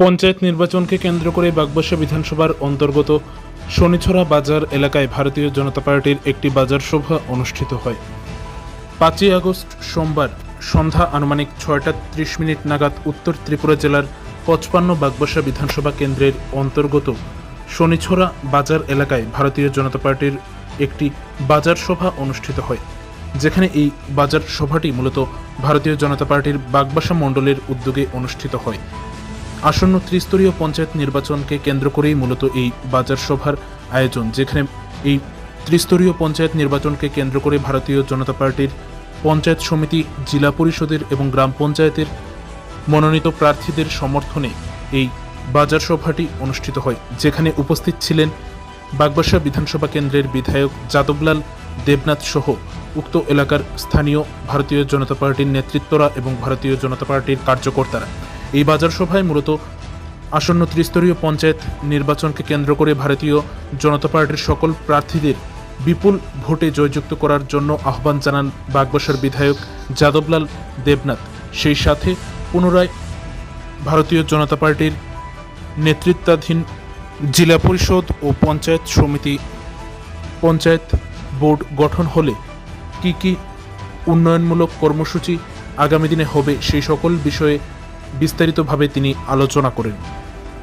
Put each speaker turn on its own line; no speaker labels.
পঞ্চায়েত নির্বাচনকে কেন্দ্র করে বাগবাসা বিধানসভার অন্তর্গত শনিছড়া বাজার এলাকায় ভারতীয় জনতা পার্টির একটি বাজার সভা অনুষ্ঠিত হয়। পাঁচই আগস্ট সোমবার সন্ধ্যা আনুমানিক ছয়টা ত্রিশ মিনিট নাগাদ উত্তর ত্রিপুরা জেলার পঁচপান্ন বাগবাসা বিধানসভা কেন্দ্রের অন্তর্গত শনিছড়া বাজার এলাকায় ভারতীয় জনতা পার্টির একটি বাজার সভা অনুষ্ঠিত হয়, যেখানে এই বাজার সভাটি মূলত ভারতীয় জনতা পার্টির বাগবাসা মণ্ডলের উদ্যোগে অনুষ্ঠিত হয়। আসন্ন ত্রিস্তরীয় পঞ্চায়েত নির্বাচনকে কেন্দ্র করেই মূলত এই বাজার সভার আয়োজন, যেখানে এই ত্রিস্তরীয় পঞ্চায়েত নির্বাচনকে কেন্দ্র করে ভারতীয় জনতা পার্টির পঞ্চায়েত সমিতি, জেলা পরিষদের এবং গ্রাম পঞ্চায়েতের মনোনীত প্রার্থীদের সমর্থনে এই বাজার সভাটি অনুষ্ঠিত হয়, যেখানে উপস্থিত ছিলেন বাগবাসা বিধানসভা কেন্দ্রের বিধায়ক যাদবলাল দেবনাথ সহ উক্ত এলাকার স্থানীয় ভারতীয় জনতা পার্টির নেতৃত্বরা এবং ভারতীয় জনতা পার্টির কার্যকর্তারা। এই বাজার সভায় মূলত আসন্ন ত্রিস্তরীয় পঞ্চায়েত নির্বাচনকে কেন্দ্র করে ভারতীয় জনতা পার্টির সকল প্রার্থীদের বিপুল ভোটে জয়যুক্ত করার জন্য আহ্বান জানান বাগবাসার বিধায়ক যাদবলাল দেবনাথ। সেই সাথে পুনরায় ভারতীয় জনতা পার্টির নেতৃত্বাধীন জেলা পরিষদ ও পঞ্চায়েত সমিতি পঞ্চায়েত বোর্ড গঠন হলে কি কি উন্নয়নমূলক কর্মসূচি আগামী দিনে হবে সেই সকল বিষয়ে বিস্তারিতভাবে তিনি আলোচনা করেন।